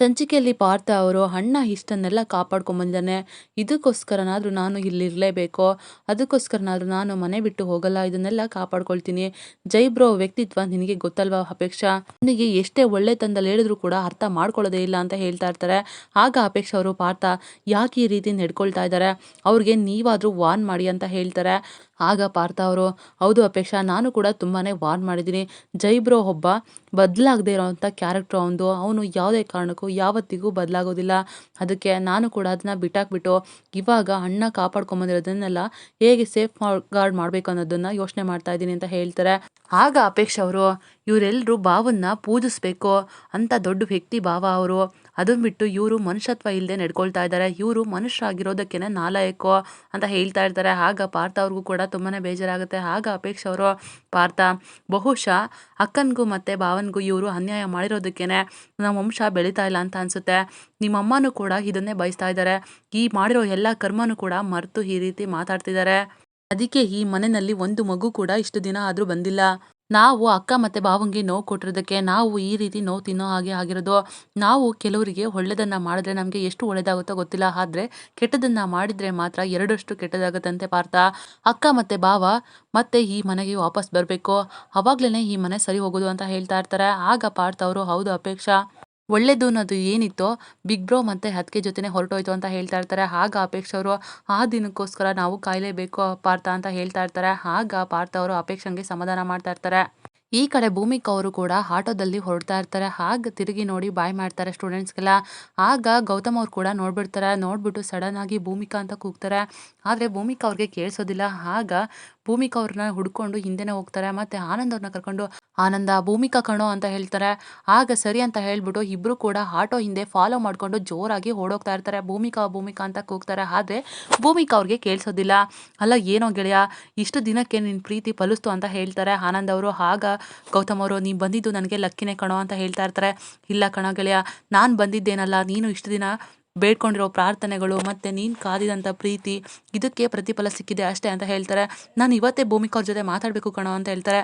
ಸಂಚಿಕೆಯಲ್ಲಿ ಪಾರ್ಥ ಅವರು, ಅಣ್ಣ ಇಷ್ಟನ್ನೆಲ್ಲ ಕಾಪಾಡ್ಕೊಂಬಂದಿದ್ದಾನೆ ಇದಕ್ಕೋಸ್ಕರನಾದರೂ ನಾನು ಇಲ್ಲಿರಲೇಬೇಕು. ಅದಕ್ಕೋಸ್ಕರನಾದರೂ ನಾನು ಮನೆ ಬಿಟ್ಟು ಹೋಗಲ್ಲ. ಇದನ್ನೆಲ್ಲ ಕಾಪಾಡ್ಕೊಳ್ತೀನಿ. ಜೈ ಬ್ರೋ, ವ್ಯಕ್ತಿತ್ವ ನಿನಗೆ ಗೊತ್ತಲ್ವಾ ಅಪೇಕ್ಷಾ? ನಿನಗೆ ಎಷ್ಟೇ ಒಳ್ಳೆ ತಂದಲ್ಲಿ ಹೇಳಿದ್ರು ಕೂಡ ಅರ್ಥ ಮಾಡ್ಕೊಳ್ಳೋದೇ ಇಲ್ಲ ಅಂತ ಹೇಳ್ತಾ ಇರ್ತಾರೆ. ಆಗ ಅಪೇಕ್ಷ ಅವರು, ಪಾರ್ಥ, ಯಾಕೆ ಈ ರೀತಿ ನಡ್ಕೊಳ್ತಾ ಇದ್ದಾರೆ? ಅವ್ರಿಗೆ ನೀವಾದರೂ ವಾರ್ನ್ ಮಾಡಿ ಅಂತ ಹೇಳ್ತಾರೆ. ಆಗ ಪಾರ್ಥ ಅವರು, ಹೌದು ಅಪೇಕ್ಷಾ, ನಾನು ಕೂಡ ತುಂಬಾ ವಾರ್ನ್ ಮಾಡಿದ್ದೀನಿ. ಜೈ ಬ್ರೋ, ಒಬ್ಬ ಬದಲಾಗದೇ ಇರೋವಂಥ ಕ್ಯಾರೆಕ್ಟ್ರ್ ಅವನು ಅವನು ಯಾವುದೇ ಕಾರಣಕ್ಕೂ ಯಾವತ್ತಿಗೂ ಬದಲಾಗೋದಿಲ್ಲ. ಅದಕ್ಕೆ ನಾನು ಕೂಡ ಅದನ್ನ ಬಿಟ್ಟಾಕ್ಬಿಟ್ಟು ಇವಾಗ ಅಣ್ಣ ಕಾಪಾಡ್ಕೊಂಬಂದಿರೋದನ್ನೆಲ್ಲ ಹೇಗೆ ಸೇಫ್ ಗಾರ್ಡ್ ಮಾಡಬೇಕು ಅನ್ನೋದನ್ನ ಯೋಚನೆ ಮಾಡ್ತಾ ಇದ್ದೀನಿ ಅಂತ ಹೇಳ್ತಾರೆ. ಆಗ ಅಪೇಕ್ಷ ಅವರು ಇವರೆಲ್ಲರೂ ಭಾವನ್ನ ಪೂಜಿಸ್ಬೇಕು ಅಂತ ದೊಡ್ಡ ವ್ಯಕ್ತಿ ಭಾವ ಅವರು. ಅದನ್ನ ಬಿಟ್ಟು ಇವರು ಮನುಷ್ಯತ್ವ ಇಲ್ಲದೆ ನಡ್ಕೊಳ್ತಾ ಇದ್ದಾರೆ ಇವರು ಮನುಷ್ಯರಾಗಿರೋದಕ್ಕೇನೆ ನಾಲಾಯಕೋ ಅಂತ ಹೇಳ್ತಾ ಇರ್ತಾರೆ. ಆಗ ಪಾರ್ಥ ಅವ್ರಿಗೂ ಕೂಡ ತುಂಬಾ ಬೇಜಾರಾಗುತ್ತೆ. ಆಗ ಅಪೇಕ್ಷೆ ಅವರು, ಪಾರ್ಥ, ಬಹುಶಃ ಅಕ್ಕನಿಗೂ ಮತ್ತು ಭಾವನಿಗೂ ಇವರು ಅನ್ಯಾಯ ಮಾಡಿರೋದಕ್ಕೇನೆ ನಮ್ಮ ವಂಶ ಬೆಳೀತಾ ಇಲ್ಲ ಅಂತ ಅನಿಸುತ್ತೆ. ನಿಮ್ಮಮ್ಮನೂ ಕೂಡ ಇದನ್ನೇ ಬಯಸ್ತಾ ಇದ್ದಾರೆ ಈ ಮಾಡಿರೋ ಎಲ್ಲ ಕರ್ಮನೂ ಕೂಡ ಮರೆತು ಈ ರೀತಿ ಮಾತಾಡ್ತಿದ್ದಾರೆ ಅದಕ್ಕೆ ಈ ಮನೆಯಲ್ಲಿ ಒಂದು ಮಗು ಕೂಡ ಇಷ್ಟು ದಿನ ಆದರೂ ಬಂದಿಲ್ಲ. ನಾವು ಅಕ್ಕ ಮತ್ತು ಭಾವಂಗೆ ನೋವು ಕೊಟ್ಟಿರೋದಕ್ಕೆ ನಾವು ಈ ರೀತಿ ನೋವು ತಿನ್ನೋ ಹಾಗೆ ಆಗಿರೋದು. ನಾವು ಕೆಲವರಿಗೆ ಒಳ್ಳೆಯದನ್ನು ಮಾಡಿದ್ರೆ ನಮಗೆ ಎಷ್ಟು ಒಳ್ಳೆಯದಾಗುತ್ತೋ ಗೊತ್ತಿಲ್ಲ. ಆದರೆ ಕೆಟ್ಟದನ್ನು ಮಾಡಿದರೆ ಮಾತ್ರ ಎರಡಷ್ಟು ಕೆಟ್ಟದಾಗುತ್ತಂತೆ ಪಾರ್ಥ. ಅಕ್ಕ ಮತ್ತು ಭಾವ ಮತ್ತೆ ಈ ಮನೆಗೆ ವಾಪಸ್ ಬರಬೇಕು. ಅವಾಗಲೇ ಈ ಮನೆ ಸರಿ ಹೋಗೋದು ಅಂತ ಹೇಳ್ತಾ ಇರ್ತಾರೆ. ಆಗ ಪಾರ್ಥ ಅವರು, ಹೌದು ಅಪೇಕ್ಷಾ. ಒಳ್ಳೇದು ಅನ್ನೋದು ಏನಿತ್ತೋ ಬಿಗ್ ಬ್ರೋ ಮತ್ತು ಹತ್ತಿಗೆ ಜೊತೆನೇ ಹೊರಟೋಯ್ತು ಅಂತ ಹೇಳ್ತಾ ಇರ್ತಾರೆ. ಆಗ ಅಪೇಕ್ಷ ಅವರು, ಆ ದಿನಕ್ಕೋಸ್ಕರ ನಾವು ಕಾಯಲೇಬೇಕು ಪಾರ್ಥ ಅಂತ ಹೇಳ್ತಾ ಇರ್ತಾರೆ. ಆಗ ಪಾರ್ಥ ಅವರು ಅಪೇಕ್ಷಂಗೆ ಸಮಾಧಾನ ಮಾಡ್ತಾ ಇರ್ತಾರೆ. ಈ ಕಡೆ ಭೂಮಿಕಾ ಅವರು ಕೂಡ ಆಟೋದಲ್ಲಿ ಹೊರಡ್ತಾ ಇರ್ತಾರೆ. ಆಗ ತಿರುಗಿ ನೋಡಿ ಬಾಯ್ ಮಾಡ್ತಾರೆ ಸ್ಟೂಡೆಂಟ್ಸ್ಗೆಲ್ಲ. ಆಗ ಗೌತಮ್ ಅವ್ರು ಕೂಡ ನೋಡ್ಬಿಡ್ತಾರೆ. ನೋಡ್ಬಿಟ್ಟು ಸಡನ್ ಆಗಿ ಭೂಮಿಕಾ ಅಂತ ಕೂಗ್ತಾರೆ. ಆದರೆ ಭೂಮಿಕಾ ಅವ್ರಿಗೆ ಕೇಳಿಸೋದಿಲ್ಲ. ಆಗ ಭೂಮಿಕಾ ಅವ್ರನ್ನ ಹುಡ್ಕೊಂಡು ಹಿಂದೆನೆ ಹೋಗ್ತಾರೆ, ಮತ್ತೆ ಆನಂದ್ ಅವ್ರನ್ನ ಕರ್ಕೊಂಡು, ಆನಂದ, ಭೂಮಿಕಾ ಕಣೋ ಅಂತ ಹೇಳ್ತಾರೆ. ಆಗ ಸರಿ ಅಂತ ಹೇಳ್ಬಿಟ್ಟು ಇಬ್ರು ಕೂಡ ಆಟೋ ಹಿಂದೆ ಫಾಲೋ ಮಾಡ್ಕೊಂಡು ಜೋರಾಗಿ ಓಡೋಗ್ತಾ ಇರ್ತಾರೆ. ಭೂಮಿಕಾ ಭೂಮಿಕಾ ಅಂತ ಕೂಗ್ತಾರೆ. ಆದರೆ ಭೂಮಿಕಾ ಅವ್ರಿಗೆ ಕೇಳಿಸೋದಿಲ್ಲ. ಅಲ್ಲ, ಏನೋ ಗೆಳೆಯ, ಇಷ್ಟು ದಿನಕ್ಕೆ ನಿನ್ನ ಪ್ರೀತಿ ಫಲಿಸ್ತು ಅಂತ ಹೇಳ್ತಾರೆ ಆನಂದ್ ಅವರು. ಆಗ ಗೌತಮ್ ಅವರು, ನೀನು ಬಂದಿದ್ದು ನನಗೆ ಲಕ್ಕಿನೇ ಕಣೋ ಅಂತ ಹೇಳ್ತಾ ಇರ್ತಾರೆ. ಇಲ್ಲ ಕಣ ಗೆಳೆಯ, ನಾನು ಬಂದಿದ್ದೇನಲ್ಲ, ನೀನು ಇಷ್ಟು ದಿನ ಬೇಡ್ಕೊಂಡಿರೋ ಪ್ರಾರ್ಥನೆಗಳು ಮತ್ತು ನೀನು ಕಾದಿದಂಥ ಪ್ರೀತಿ, ಇದಕ್ಕೆ ಪ್ರತಿಫಲ ಸಿಕ್ಕಿದೆ ಅಷ್ಟೇ ಅಂತ ಹೇಳ್ತಾರೆ. ನಾನು ಇವತ್ತೇ ಭೂಮಿಕಾ ಅವ್ರ ಜೊತೆ ಮಾತಾಡಬೇಕು ಕಣೋ ಅಂತ ಹೇಳ್ತಾರೆ.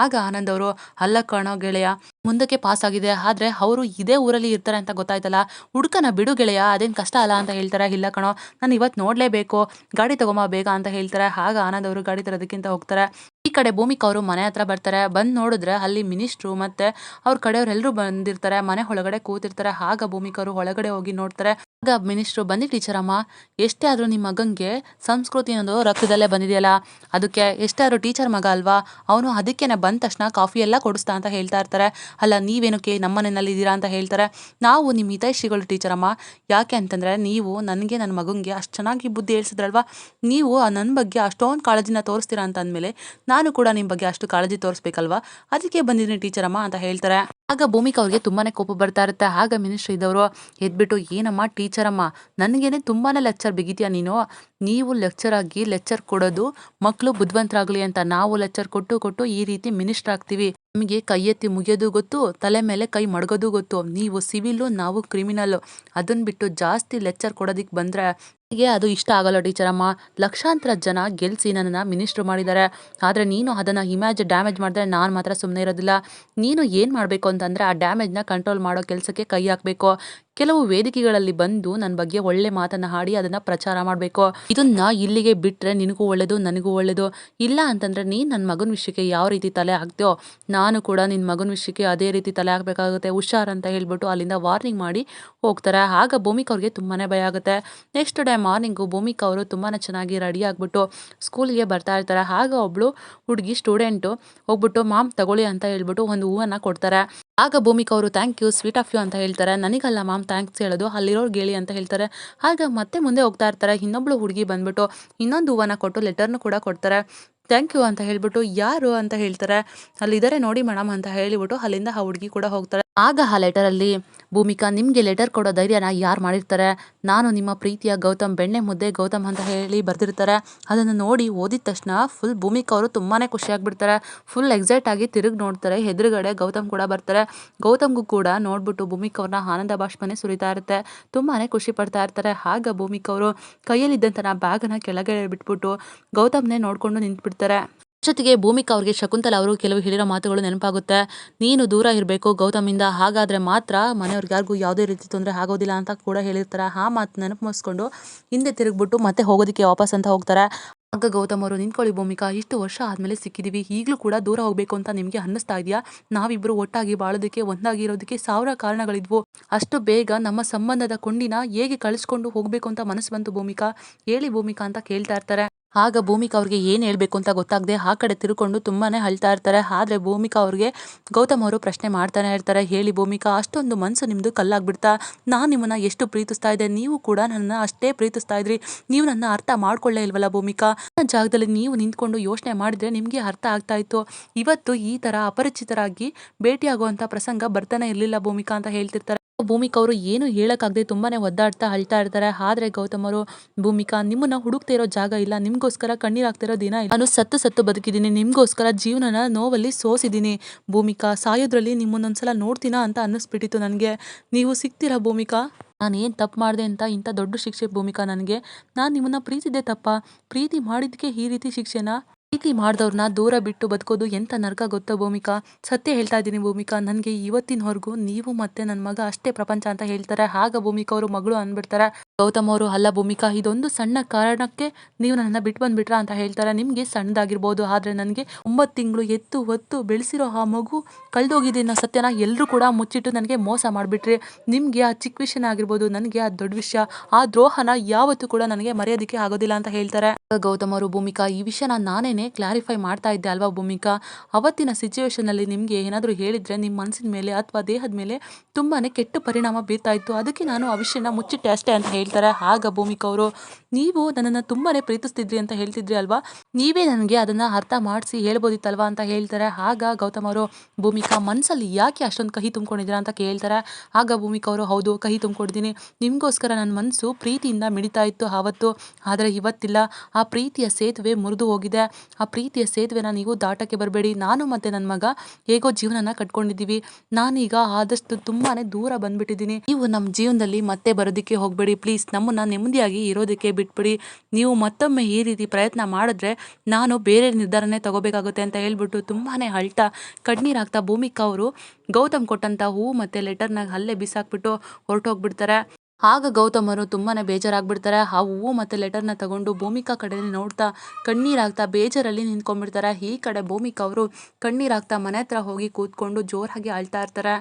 ಆಗ ಆನಂದ್ ಅವರು, ಅಲ್ಲ ಕಣೋ ಗೆಳೆಯ, ಮುಂದಕ್ಕೆ ಪಾಸ್ ಆಗಿದೆ, ಆದರೆ ಅವರು ಇದೇ ಊರಲ್ಲಿ ಇರ್ತಾರೆ ಅಂತ ಗೊತ್ತಾಯ್ತಲ್ಲ? ಹುಡುಕನ ಬಿಡು ಗೆಳೆಯ, ಅದೇನು ಕಷ್ಟ ಅಲ್ಲ ಅಂತ ಹೇಳ್ತಾರೆ. ಇಲ್ಲ ಕಣೋ, ನಾನು ಇವತ್ತು ನೋಡಲೇಬೇಕು, ಗಾಡಿ ತಗೊಂಬ ಬೇಗ ಅಂತ ಹೇಳ್ತಾರೆ. ಆಗ ಆನಂದ್ ಅವರು ಗಾಡಿ ತರೋದಕ್ಕಿಂತ ಹೋಗ್ತಾರೆ. ಈ ಕಡೆ ಭೂಮಿಕ ಅವರು ಮನೆ ಹತ್ರ ಬರ್ತಾರೆ. ಬಂದು ನೋಡಿದ್ರೆ ಅಲ್ಲಿ ಮಿನಿಸ್ಟ್ರು ಮತ್ತೆ ಅವ್ರ ಕಡೆಯವರೆಲ್ಲರೂ ಬಂದಿರ್ತಾರೆ. ಮನೆ ಒಳಗಡೆ ಕೂತಿರ್ತಾರೆ. ಆಗ ಭೂಮಿಕ ಅವರು ಒಳಗಡೆ ಹೋಗಿ ನೋಡ್ತಾರೆ. ಆಗ ಮಿನಿಸ್ಟ್ರು ಬನ್ನಿ ಟೀಚರ್ ಅಮ್ಮ, ಎಷ್ಟೇ ಆದರೂ ನಿಮ್ಮ ಮಗಂಗೆ ಸಂಸ್ಕೃತಿ ಅನ್ನೋದು ರಕ್ತದಲ್ಲೇ ಬಂದಿದೆಯಲ್ಲ, ಅದಕ್ಕೆ ಎಷ್ಟೇ ಆದರೂ ಟೀಚರ್ ಮಗ ಅಲ್ವಾ, ಅವನು ಅದಕ್ಕೇನೆ ಬಂದ ತಕ್ಷಣ ಕಾಫಿ ಎಲ್ಲ ಕೊಡಿಸ್ತಾ ಅಂತ ಹೇಳ್ತಾ ಇರ್ತಾರೆ. ಅಲ್ಲ, ನೀವೇನಕ್ಕೆ ನಮ್ಮನೆಯಲ್ಲಿ ಇದ್ದೀರಾ ಅಂತ ಹೇಳ್ತಾರೆ. ನಾವು ನಿಮ್ಮ ಹಿತೈಷಿಗಳು ಟೀಚರ್ ಅಮ್ಮ, ಯಾಕೆ ಅಂತಂದರೆ ನೀವು ನನಗೆ ನನ್ನ ಮಗನಿಗೆ ಅಷ್ಟು ಚೆನ್ನಾಗಿ ಬುದ್ಧಿ ಹೇಳ್ಸಿದ್ರಲ್ವಾ, ನೀವು ನನ್ನ ಬಗ್ಗೆ ಅಷ್ಟೊಂದು ಕಾಳಜಿನ ತೋರಿಸ್ತೀರಾ ಅಂತ ಅಂದಮೇಲೆ ನಾನು ಕೂಡ ನಿಮ್ಮ ಬಗ್ಗೆ ಅಷ್ಟು ಕಾಳಜಿ ತೋರಿಸ್ಬೇಕಲ್ವಾ, ಅದಕ್ಕೆ ಬಂದಿದ್ದೀನಿ ಟೀಚರ್ ಅಮ್ಮ ಅಂತ ಹೇಳ್ತಾರೆ. ಆಗ ಭೂಮಿಕಾ ಅವ್ರಿಗೆ ತುಂಬಾನೇ ಕೋಪ ಬರ್ತಾ ಇರುತ್ತೆ. ಆಗ ಮಿನಿಸ್ಟರ್ ಇದ್ದವರು ಎದ್ಬಿಟ್ಟು, ಏನಮ್ಮ ಟೀಚರ್ ಅಮ್ಮ ನನಗೇನೆ ತುಂಬಾನೇ ಲೆಕ್ಚರ್ ಬಿಗಿತೀಯ ನೀನು? ನೀವು ಲೆಕ್ಚರ್ ಆಗಿ ಲೆಕ್ಚರ್ ಕೊಡೋದು ಮಕ್ಕಳು ಬುದ್ಧಿವಂತರಾಗಲಿ ಅಂತ ನಾವು ಲೆಕ್ಚರ್ ಕೊಟ್ಟು ಕೊಟ್ಟು ಈ ರೀತಿ ಮಿನಿಸ್ಟರ್ ಆಗ್ತೀವಿ. ನಿಮಗೆ ಕೈ ಎತ್ತಿ ಮುಗಿಯೋದು ಗೊತ್ತು, ತಲೆ ಮೇಲೆ ಕೈ ಮಡಗೋದು ಗೊತ್ತು. ನೀವು ಸಿವಿಲು, ನಾವು ಕ್ರಿಮಿನಲ್ಲು ಅದನ್ನು ಬಿಟ್ಟು ಜಾಸ್ತಿ ಲೆಕ್ಚರ್ ಕೊಡೋದಿಕ್ಕೆ ಬಂದರೆ ನನಗೆ ಅದು ಇಷ್ಟ ಆಗಲ್ಲ ಅಮ್ಮ. ಲಕ್ಷಾಂತರ ಜನ ಗೆಲ್ಸಿ ನನ್ನನ್ನು ಮಿನಿಸ್ಟ್ರು ಮಾಡಿದ್ದಾರೆ. ಆದರೆ ನೀನು ಅದನ್ನು ಇಮ್ಯಾಜ್ ಡ್ಯಾಮೇಜ್ ಮಾಡಿದ್ರೆ ನಾನು ಮಾತ್ರ ಸುಮ್ಮನೆ ಇರೋದಿಲ್ಲ. ನೀನು ಏನು ಮಾಡಬೇಕು ಅಂತಂದರೆ ಆ ಡ್ಯಾಮೇಜ್ನ ಕಂಟ್ರೋಲ್ ಮಾಡೋ ಕೆಲಸಕ್ಕೆ ಕೈ ಹಾಕಬೇಕು. ಕೆಲವು ವೇದಿಕೆಗಳಲ್ಲಿ ಬಂದು ನನ್ನ ಬಗ್ಗೆ ಒಳ್ಳೆ ಮಾತನ್ನ ಹಾಡಿ ಅದನ್ನ ಪ್ರಚಾರ ಮಾಡಬೇಕು. ಇದನ್ನ ಇಲ್ಲಿಗೆ ಬಿಟ್ರೆ ನಿನಗೂ ಒಳ್ಳೇದು, ನನಗೂ ಒಳ್ಳೇದು. ಇಲ್ಲ ಅಂತಂದ್ರೆ ನೀ ನನ್ನ ಮಗನ ವಿಷಯಕ್ಕೆ ಯಾವ ರೀತಿ ತಲೆ ಹಾಕ್ತೀಯೋ, ನಾನು ಕೂಡ ನಿನ್ನ ಮಗನ ವಿಷಯಕ್ಕೆ ಅದೇ ರೀತಿ ತಲೆ ಹಾಕಬೇಕಾಗುತ್ತೆ. ಹುಷಾರ್ ಅಂತ ಹೇಳ್ಬಿಟ್ಟು ಅಲ್ಲಿಂದ ವಾರ್ನಿಂಗ್ ಮಾಡಿ ಹೋಗ್ತಾರೆ. ಆಗ ಭೂಮಿಕಾ ಅವ್ರಿಗೆ ತುಂಬಾನೇ ಭಯ ಆಗುತ್ತೆ. ನೆಕ್ಸ್ಟ್ ಡೇ ಮಾರ್ನಿಂಗು ಭೂಮಿಕಾ ಅವರು ತುಂಬಾ ಚೆನ್ನಾಗಿ ರೆಡಿ ಆಗಿಬಿಟ್ಟು ಸ್ಕೂಲಿಗೆ ಬರ್ತಾ ಇರ್ತಾರೆ. ಆಗ ಒಬ್ಳು ಹುಡುಗಿ ಸ್ಟೂಡೆಂಟು ಹೋಗ್ಬಿಟ್ಟು, ಮಾಮ್ ತಗೊಳ್ಳಿ ಅಂತ ಹೇಳ್ಬಿಟ್ಟು ಒಂದು ಹೂವನ್ನ ಕೊಡ್ತಾರೆ. ಆಗ ಭೂಮಿಕ ಅವರು thank you sweet of you ಅಂತ ಹೇಳ್ತಾರೆ. ನನಗಲ್ಲ ಮ್ಯಾಮ್ ಥ್ಯಾಂಕ್ಸ್ ಹೇಳೋದು. ಅಲ್ಲಿರೋರು ಗೇಳಿ ಅಂತ ಹೇಳ್ತಾರೆ. ಆಗ ಮತ್ತೆ ಮುಂದೆ ಹೋಗ್ತಾ ಇರ್ತಾರೆ. ಇನ್ನೊಬ್ಳು ಹುಡುಗಿ ಬಂದ್ಬಿಟ್ಟು ಇನ್ನೊಂದು ಹೂವನ್ನ ಕೊಟ್ಟು ಲೆಟರ್ನು ಕೂಡ ಕೊಡ್ತಾರೆ. ಥ್ಯಾಂಕ್ ಯು ಅಂತ ಹೇಳ್ಬಿಟ್ಟು ಯಾರು ಅಂತ ಹೇಳ್ತಾರೆ. ಅಲ್ಲಿದ್ದಾರೆ ನೋಡಿ ಮೇಡಮ್ ಅಂತ ಹೇಳಿಬಿಟ್ಟು ಅಲ್ಲಿಂದ ಆ ಹುಡುಗಿ ಕೂಡ ಹೋಗ್ತಾರೆ. ಆಗ ಆ ಲೆಟರಲ್ಲಿ ಭೂಮಿಕಾ, ನಿಮಗೆ ಲೆಟರ್ ಕೊಡೋ ಧೈರ್ಯನ ಯಾರು ಮಾಡಿರ್ತಾರೆ? ನಾನು ನಿಮ್ಮ ಪ್ರೀತಿಯ ಗೌತಮ್ ಬೆಣ್ಣೆ ಮುದ್ದೆ ಗೌತಮ್ ಅಂತ ಹೇಳಿ ಬರೆದಿರ್ತಾರೆ. ಅದನ್ನು ನೋಡಿ ಓದಿದ ತಕ್ಷಣ ಫುಲ್ ಭೂಮಿಕಾ ಅವರು ತುಂಬಾ ಖುಷಿಯಾಗ್ಬಿಡ್ತಾರೆ ಫುಲ್ ಎಕ್ಸೈಟ್ ಆಗಿ ತಿರುಗಿ ನೋಡ್ತಾರೆ. ಎದುರುಗಡೆ ಗೌತಮ್ ಕೂಡ ಬರ್ತಾರೆ. ಗೌತಮ್ಗೂ ಕೂಡ ನೋಡ್ಬಿಟ್ಟು ಭೂಮಿಕಾ ಅವ್ರನ್ನ ಆನಂದ ಬಾಷ್ಪನೇ ಸುರಿತಾ ಇರುತ್ತೆ. ತುಂಬಾ ಖುಷಿ ಪಡ್ತಾ ಇರ್ತಾರೆ. ಆಗ ಭೂಮಿಕಾ ಅವರು ಕೈಯಲ್ಲಿದ್ದಂಥ ಬ್ಯಾಗನ್ನು ಕೆಳಗಡೆ ಬಿಟ್ಬಿಟ್ಟು ಗೌತಮ್ನೇ ನೋಡಿಕೊಂಡು ನಿಂತ್ಬಿಡ್ತಾರೆ. ಜೊತೆಗೆ ಭೂಮಿಕಾ ಅವರಿಗೆ ಶಕುಂತಲ ಅವರು ಕೆಲವು ಹೇಳಿರೋ ಮಾತುಗಳು ನೆನಪಾಗುತ್ತೆ. ನೀನು ದೂರ ಇರಬೇಕು, ಗೌತಮಿಂದ ಹಾಗಾದರೆ ಮಾತ್ರ ಮನೆಯವ್ರಿಗೆ ಯಾರಿಗೂ ಯಾವುದೇ ರೀತಿ ತೊಂದರೆ ಆಗೋದಿಲ್ಲ ಅಂತ ಕೂಡ ಹೇಳಿರ್ತಾರೆ. ಆ ಮಾತು ನೆನಪು ಮಾಡಿಸ್ಕೊಂಡು ಹಿಂದೆ ತಿರುಗ್ಬಿಟ್ಟು ಮತ್ತೆ ಹೋಗೋದಕ್ಕೆ ವಾಪಸ್ ಅಂತ ಹೋಗ್ತಾರೆ. ಆಗ ಗೌತಮ್ ಅವರು, ನಿಂತ್ಕೊಳ್ಳಿ ಭೂಮಿಕಾ, ಇಷ್ಟು ವರ್ಷ ಆದಮೇಲೆ ಸಿಕ್ಕಿದ್ದೀವಿ ಈಗಲೂ ಕೂಡ ದೂರ ಹೋಗಬೇಕು ಅಂತ ನಿಮಗೆ ಅನ್ನಿಸ್ತಾ ಇದೆಯಾ? ನಾವಿಬ್ಬರು ಒಟ್ಟಾಗಿ ಬಾಳೋದಕ್ಕೆ, ಒಂದಾಗಿ ಇರೋದಕ್ಕೆ ಸಾವಿರ ಕಾರಣಗಳಿದ್ವು. ಅಷ್ಟು ಬೇಗ ನಮ್ಮ ಸಂಬಂಧದ ಕೊಂಡಿನ ಹೇಗೆ ಕಳಿಸ್ಕೊಂಡು ಹೋಗಬೇಕು ಅಂತ ಮನಸ್ಸು ಬಂತು ಭೂಮಿಕಾ? ಹೇಳಿ ಭೂಮಿಕಾ ಅಂತ ಕೇಳ್ತಾ ಇರ್ತಾರೆ. ಆಗ ಭೂಮಿಕಾ ಅವ್ರಿಗೆ ಏನು ಹೇಳಬೇಕು ಅಂತ ಗೊತ್ತಾಗದೆ ಆ ಕಡೆ ತಿರ್ಕೊಂಡು ತುಂಬಾ ಅಳ್ತಾ ಇರ್ತಾರೆ. ಆದರೆ ಭೂಮಿಕಾ ಅವ್ರಿಗೆ ಗೌತಮ್ ಅವರು ಪ್ರಶ್ನೆ ಮಾಡ್ತಾನೆ ಇರ್ತಾರೆ. ಹೇಳಿ ಭೂಮಿಕಾ, ಅಷ್ಟೊಂದು ಮನಸ್ಸು ನಿಮ್ಮದು ಕಲ್ಲಾಗ್ಬಿಡ್ತಾ, ನಾನು ನಿಮ್ಮನ್ನು ಎಷ್ಟು ಪ್ರೀತಿಸ್ತಾ ಇದ್ದೆ, ನೀವು ಕೂಡ ನನ್ನ ಅಷ್ಟೇ ಪ್ರೀತಿಸ್ತಾ ಇದ್ರಿ, ನೀವು ನನ್ನ ಅರ್ಥ ಮಾಡ್ಕೊಳ್ಳೇ ಇಲ್ವಲ್ಲ ಭೂಮಿಕಾ? ಜಾಗದಲ್ಲಿ ನೀವು ನಿಂತ್ಕೊಂಡು ಯೋಚನೆ ಮಾಡಿದರೆ ನಿಮಗೆ ಅರ್ಥ ಆಗ್ತಾ ಇತ್ತು. ಇವತ್ತು ಈ ಥರ ಅಪರಿಚಿತರಾಗಿ ಭೇಟಿಯಾಗುವಂಥ ಪ್ರಸಂಗ ಬರ್ತಾನೆ ಇರಲಿಲ್ಲ ಭೂಮಿಕಾ ಅಂತ ಹೇಳ್ತಿರ್ತಾರೆ. ಭೂಮಿಕಾ ಅವರು ಏನು ಹೇಳಕ್ಕಾಗದೆ ತುಂಬಾನೇ ಒದ್ದಾಡ್ತಾ ಅಳ್ತಾ ಇರ್ತಾರೆ. ಆದ್ರೆ ಗೌತಮ್ ಅವರು, ಭೂಮಿಕಾ, ನಿಮ್ಮನ್ನ ಹುಡುಕ್ತಾ ಇರೋ ಜಾಗ ಇಲ್ಲ. ನಿಮ್ಗೋಸ್ಕರ ಕಣ್ಣೀರಾಗ್ತಿರೋ ದಿನ ಇಲ್ಲ. ನಾನು ಸತ್ತು ಸತ್ತು ಬದುಕಿದ್ದೀನಿ. ನಿಮಗೋಸ್ಕರ ಜೀವನನ ನೋವಲ್ಲಿ ಸೋಸಿದ್ದೀನಿ. ಭೂಮಿಕಾ, ಸಾಯೋದ್ರಲ್ಲಿ ನಿಮ್ಮನ್ನೊಂದ್ಸಲ ನೋಡ್ತೀನಾ ಅಂತ ಅನ್ನಿಸ್ಬಿಟ್ಟಿತ್ತು ನನಗೆ. ನೀವು ಸಿಗ್ತೀರಾ ಭೂಮಿಕಾ? ನಾನು ಏನು ತಪ್ಪು ಮಾಡಿದೆ ಅಂತ ಇಂಥ ದೊಡ್ಡ ಶಿಕ್ಷೆ ಭೂಮಿಕಾ ನನಗೆ. ನಾನು ನಿಮ್ಮನ್ನ ಪ್ರೀತಿದ್ದೆ ತಪ್ಪ. ಪ್ರೀತಿ ಮಾಡಿದ್ದಕ್ಕೆ ಈ ರೀತಿ ಶಿಕ್ಷೆನಾ? ಪ್ರೀತಿ ಮಾಡಿದವ್ರನ್ನ ದೂರ ಬಿಟ್ಟು ಬದುಕೋದು ಎಂತ ನರ್ಕ ಗೊತ್ತೋ ಭೂಮಿಕಾ? ಸತ್ಯ ಹೇಳ್ತಾ ಇದ್ದೀನಿ ಭೂಮಿಕಾ. ನನಗೆ ಇವತ್ತಿನವರೆಗೂ ನೀವು ಮತ್ತೆ ನನ್ನ ಮಗ ಅಷ್ಟೇ ಪ್ರಪಂಚ ಅಂತ ಹೇಳ್ತಾರೆ. ಆಗ ಭೂಮಿಕಾ ಅವರು ಮಗಳು ಅಂದ್ಬಿಡ್ತಾರೆ ಗೌತಮ್ ಅವರು, ಅಲ್ಲ ಭೂಮಿಕಾ, ಇದೊಂದು ಸಣ್ಣ ಕಾರಣಕ್ಕೆ ನೀವು ನನ್ನ ಬಿಟ್ಟು ಬಂದ್ಬಿಟ್ರ ಅಂತ ಹೇಳ್ತಾರೆ. ನಿಮಗೆ ಸಣ್ಣದಾಗಿರ್ಬೋದು. ಆದರೆ ನನಗೆ ಒಂಬತ್ತು ತಿಂಗಳು ಎತ್ತು ಹೊತ್ತು ಬೆಳೆಸಿರೋ ಆ ಮಗು ಕಳೆದೋಗಿದೆ ಅನ್ನೋ ಸತ್ಯನ ಎಲ್ಲರೂ ಕೂಡ ಮುಚ್ಚಿಟ್ಟು ನನಗೆ ಮೋಸ ಮಾಡಿಬಿಟ್ರಿ. ನಿಮಗೆ ಆ ಚಿಕ್ಕ ವಿಷಯನ ಆಗಿರ್ಬೋದು. ನನಗೆ ಆ ದೊಡ್ಡ ವಿಷಯ. ಆ ದ್ರೋಹನ ಯಾವತ್ತೂ ಕೂಡ ನನಗೆ ಮರೆಯೋದಕ್ಕೆ ಆಗೋದಿಲ್ಲ ಅಂತ ಹೇಳ್ತಾರೆ. ಗೌತಮ್ ಅವರು, ಭೂಮಿಕಾ, ಈ ವಿಷಯನ ನಾನೇನೆ ಕ್ಲಾರಿಫೈ ಮಾಡ್ತಾ ಇದ್ದೆ ಅಲ್ವಾ ಭೂಮಿಕಾ? ಅವತ್ತಿನ ಸಿಚುವೇಶನಲ್ಲಿ ನಿಮಗೆ ಏನಾದರೂ ಹೇಳಿದರೆ ನಿಮ್ಮ ಮನಸ್ಸಿನ ಮೇಲೆ ಅಥವಾ ದೇಹದ ಮೇಲೆ ತುಂಬಾ ಕೆಟ್ಟ ಪರಿಣಾಮ ಬೀರ್ತಾ ಇತ್ತು. ಅದಕ್ಕೆ ನಾನು ಆ ವಿಷಯನ ಮುಚ್ಚಿಟ್ಟೆ ಅಷ್ಟೇ ಅಂತ ಹೇಳ್ತಾರೆ. ಆಗ ಭೂಮಿಕಾ ಅವರು, ನೀವು ನನ್ನನ್ನು ತುಂಬಾ ಪ್ರೀತಿಸ್ತಿದ್ರಿ ಅಂತ ಹೇಳ್ತಿದ್ರಿ ಅಲ್ವಾ? ನೀವೇ ನನಗೆ ಅದನ್ನು ಅರ್ಥ ಮಾಡಿಸಿ ಹೇಳ್ಬೋದಿತ್ತಲ್ವಾ? ಅಂತ ಹೇಳ್ತಾರೆ. ಆಗ ಗೌತಮ್ ಅವರು, ಭೂಮಿಕಾ ಮನಸ್ಸಲ್ಲಿ ಯಾಕೆ ಅಷ್ಟೊಂದು ಕಹಿ ತುಂಬಿಕೊಂಡಿದ್ದೀರಾ? ಅಂತ ಕೇಳ್ತಾರೆ. ಆಗ ಭೂಮಿಕಾ ಅವರು, ಹೌದು, ಕಹಿ ತುಂಬ್ಕೊಂಡಿದ್ದೀನಿ ನಿಮಗೋಸ್ಕರ ನನ್ನ ಮನಸ್ಸು ಪ್ರೀತಿಯಿಂದ ಮಿಡಿತಾ ಇತ್ತು ಆವತ್ತು ಆದರೆ ಇವತ್ತಿಲ್ಲ. ಆ ಪ್ರೀತಿಯ ಸೇತುವೆ ಮುರಿದು ಹೋಗಿದೆ. ಆ ಪ್ರೀತಿಯ ಸೇತುವೆನ ನೀವು ದಾಟಕ್ಕೆ ಬರಬೇಡಿ. ನಾನು ಮತ್ತು ನನ್ನ ಮಗ ಹೇಗೋ ಜೀವನನ ಕಟ್ಕೊಂಡಿದ್ದೀವಿ. ನಾನೀಗ ಆದಷ್ಟು ತುಂಬಾ ದೂರ ಬಂದ್ಬಿಟ್ಟಿದ್ದೀನಿ. ನೀವು ನಮ್ಮ ಜೀವನದಲ್ಲಿ ಮತ್ತೆ ಬರೋದಕ್ಕೆ ಹೋಗಬೇಡಿ. ಪ್ಲೀಸ್ ನಮ್ಮನ್ನು ನೆಮ್ಮದಿಯಾಗಿ ಇರೋದಕ್ಕೆ ಬಿಟ್ಬಿಡಿ. ನೀವು ಮತ್ತೊಮ್ಮೆ ಈ ರೀತಿ ಪ್ರಯತ್ನ ಮಾಡಿದ್ರೆ ನಾನು ಬೇರೆ ನಿರ್ಧಾರನೇ ತಗೋಬೇಕಾಗುತ್ತೆ ಅಂತ ಹೇಳ್ಬಿಟ್ಟು ತುಂಬಾ ಅಳ್ತಾ ಕಣ್ಣೀರಾಗ್ತಾ ಭೂಮಿಕಾ ಅವರು ಗೌತಮ್ ಕೊಟ್ಟಂಥ ಹೂವು ಮತ್ತು ಲೆಟರ್ನಾಗ ಅಲ್ಲೇ ಬಿಸಾಕ್ಬಿಟ್ಟು ಹೊರಟೋಗ್ಬಿಡ್ತಾರೆ. ಆಗ ಗೌತಮರು ತುಂಬಾ ಬೇಜಾರಾಗ್ಬಿಡ್ತಾರೆ. ಆ ಹೂವು ಮತ್ತು ಲೆಟರ್ನ ತಗೊಂಡು ಭೂಮಿಕಾ ಕಡೆ ನೋಡ್ತಾ ಕಣ್ಣೀರಾಗ್ತಾ ಬೇಜಾರಲ್ಲಿ ನಿಂತ್ಕೊಂಡ್ಬಿಡ್ತಾರೆ. ಈ ಕಡೆ ಭೂಮಿಕಾ ಅವರು ಕಣ್ಣೀರಾಗ್ತಾ ಮನೆ ಹತ್ರ ಹೋಗಿ ಕೂತ್ಕೊಂಡು ಜೋರಾಗಿ ಅಳ್ತಾ ಇರ್ತಾರೆ.